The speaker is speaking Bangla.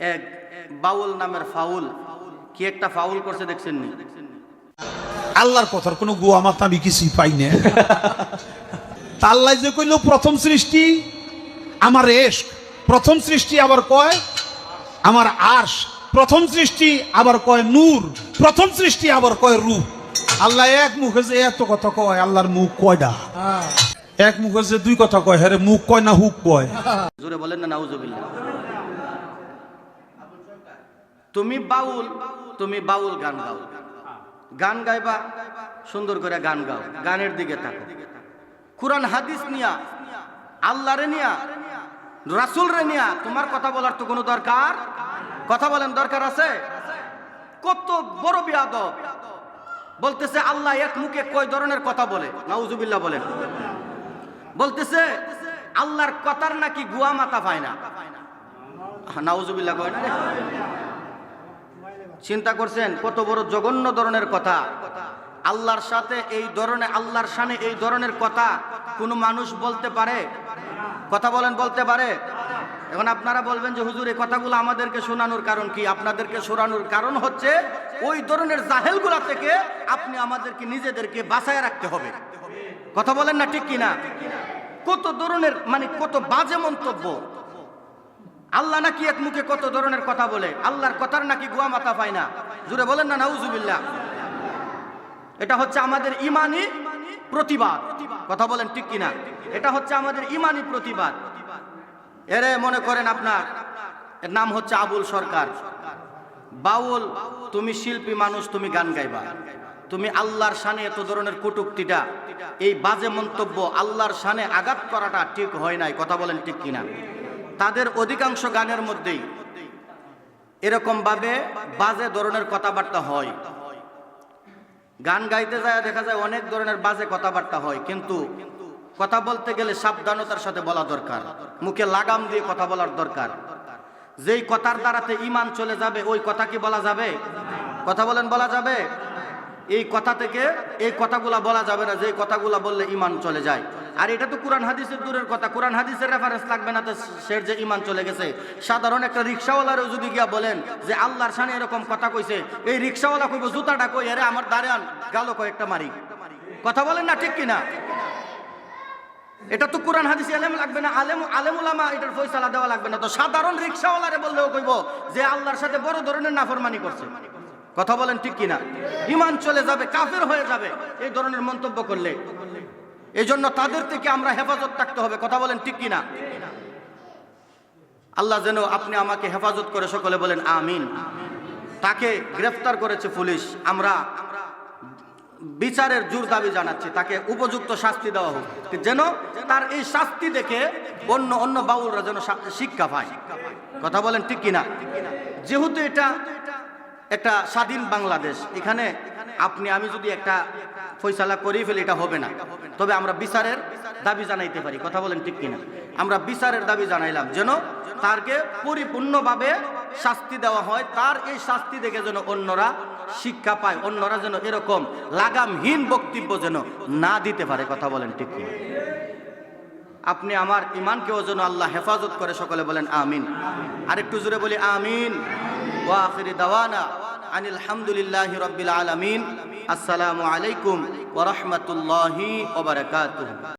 এক বাউল নামের ফাউল। কি একটা ফাউল করছে দেখছেন নি আল্লাহর কথার কোনো গোয়া মাথা আমি কিছুই পাই না। আল্লাহ যে কইল প্রথম সৃষ্টি আমার এশ প্রথম সৃষ্টি আবার কয় আমার আশ প্রথম সৃষ্টি আবার কয় নূর প্রথম সৃষ্টি আবার কয় রূপ। আল্লাহ এক মুখে যে এত কথা কয় আল্লাহর মুখ কয়ডা এক মুখে যে দুই কথা কয় হ্যাঁ মুখ কয় না হুক কয়। জোরে বলেন না নাউজুবিল্লাহ। তুমি বাউল তুমি বাউল গান গাও। গান গাইবা, সুন্দর করে গান গাও। গানের দিকে থাকো কোরআন, হাদিস নিয়া, আল্লাহরে নিয়া রাসুল রে নিয়া তোমার কথা বলার তো কোনো দরকার? কথা বলেন, দরকার আছে? কত বড় বিয়াদব। বলতেছে, আল্লাহ এক মুখে কয় ধরনের কথা বলে? নাউজুবিল্লাহ বলেন। বলতেছে, আল্লাহর কথার নাকি গুয়া মাথা পায় না। নাউজুবিল্লাহ কয় না? চিন্তা করছেন, কত বড় জঘন্য ধরনের কথা। আল্লাহর সাথে এই ধরনের আল্লাহর সামনে এই ধরনের কথা কোনো মানুষ বলতে পারে? কথা বলেন, বলতে পারে? এখন আপনারা বলবেন যে, হুজুর, এই কথাগুলো আমাদেরকে শোনানোর কারণ কি? আপনাদেরকে শোনানোর কারণ হচ্ছে, ওই ধরনের জাহেলগুলা থেকে আপনি আমাদেরকে, নিজেদেরকে বাঁচায় রাখতে হবে। কথা বলেন না ঠিক কিনা? কত ধরনের মানে কত বাজে মন্তব্য। আল্লাহ নাকি এক মুখে কত ধরনের কথা বলে? আল্লাহর কথার নাকি গুয়া মাথা পায় না। জুড়ে বলেন না, নাউজুবিল্লাহ। এটা হচ্ছে আমাদের ইমানি প্রতিবাদ। কথা বলেন ঠিক কিনা? এটা হচ্ছে আমাদের ইমানি প্রতিবাদ। এরে মনে করেন আপনার, এর নাম হচ্ছে আবুল সরকার। বাউল, তুমি শিল্পী মানুষ, তুমি গান গাইবা। তুমি আল্লাহর শানে এত ধরনের কটুক্তিটা, এই বাজে মন্তব্য আল্লাহর শানে আঘাত করাটা ঠিক হয় নাই। কথা বলেন ঠিক কিনা? তাদের অধিকাংশ গানের মধ্যেই এরকম ভাবে বাজে ধরনের কথাবার্তা হয়। গান গাইতে যায়, দেখা যায় অনেক ধরনের বাজে কথাবার্তা হয়, কিন্তু কথা বলতে গেলে সাবধানতার সাথে বলা দরকার। মুখে লাগাম দিয়ে কথা বলার দরকার। যেই কথার দ্বারাতে ইমান চলে যাবে, ওই কথা কি বলা যাবে? কথা বলেন, বলা যাবে? এই কথা থেকে এই কথাগুলা বলা যাবে না যেই কথাগুলা বললে ইমান চলে যায়। আর এটা তো কোরআন হাদিসের দূরের কথা। কোরআন হাদিসের রেফারেন্স লাগবে না তো সের যে ইমান চলে গেছে। সাধারণ একটা রিক্সাওয়ালারও যদি গিয়া বলেন যে আল্লাহর সামনে এরকম কথা কইছে, এই রিক্সাওয়ালা কইব, জুতাটা কই? আরে আমার দাঁড়ান, গেল কয়েকটা মারি। কথা বলেন না ঠিক কিনা? এটা তো কোরআন হাদিস আলেম লাগবে না, আলেম আলেম উলামা এটার ফয়সালা দেওয়া লাগবে না। তো সাধারণ রিক্সাওয়ালারে বললেও কইব যে আল্লাহর সাথে বড় ধরনের নাফরমানি করছে। কথা বলেন ঠিক কিনা? ইমান চলে যাবে, কাফের হয়ে যাবে। এই ধরনের মন্তব্য করলে। এই জন্য তাদের থেকে আমরা হেফাজত থাকতে হবে, কথা বলেন ঠিক কিনা? আল্লাহ যেন আপনি আমাকে হেফাজত করে সকলে বলেন আমিন। তাকে গ্রেফতার করেছে পুলিশ। আমরা বিচারের জোর দাবি জানাচ্ছি, তাকে উপযুক্ত শাস্তি দেওয়া হোক। যেন তার এই শাস্তি দেখে অন্য অন্য বাউলরা যেন শিক্ষা পায়। কথা বলেন ঠিক কিনা? যেহেতু এটা একটা স্বাধীন বাংলাদেশ। এখানে আপনি, আমি যদি একটা ফয়সালা করেই ফেলি, এটা হবে না। তবে আমরা বিচারের দাবি জানাইতে পারি। কথা বলেন ঠিক কিনা? আমরা বিচারের দাবি জানাইলাম যেন তারকে পরিপূর্ণভাবে শাস্তি দেওয়া হয়, তার এই শাস্তি দেখে যেন অন্যরা শিক্ষা পায়, অন্যরা যেন এরকম লাগামহীন বক্তব্য যেন না দিতে পারে। কথা বলেন ঠিক কিনা? আপনি আমার ইমানকেও যেন আল্লাহ হেফাজত করে, সকলে বলেন আমিন। আরেকটু জোরে বলি, আমিন। ওয়া আখিরি দাওয়ানা আনিল হামদুলিল্লাহি রাব্বিল আলামিন আসসালামু আলাইকুম ওয়া রাহমাতুল্লাহি ওয়া বারাকাতুহু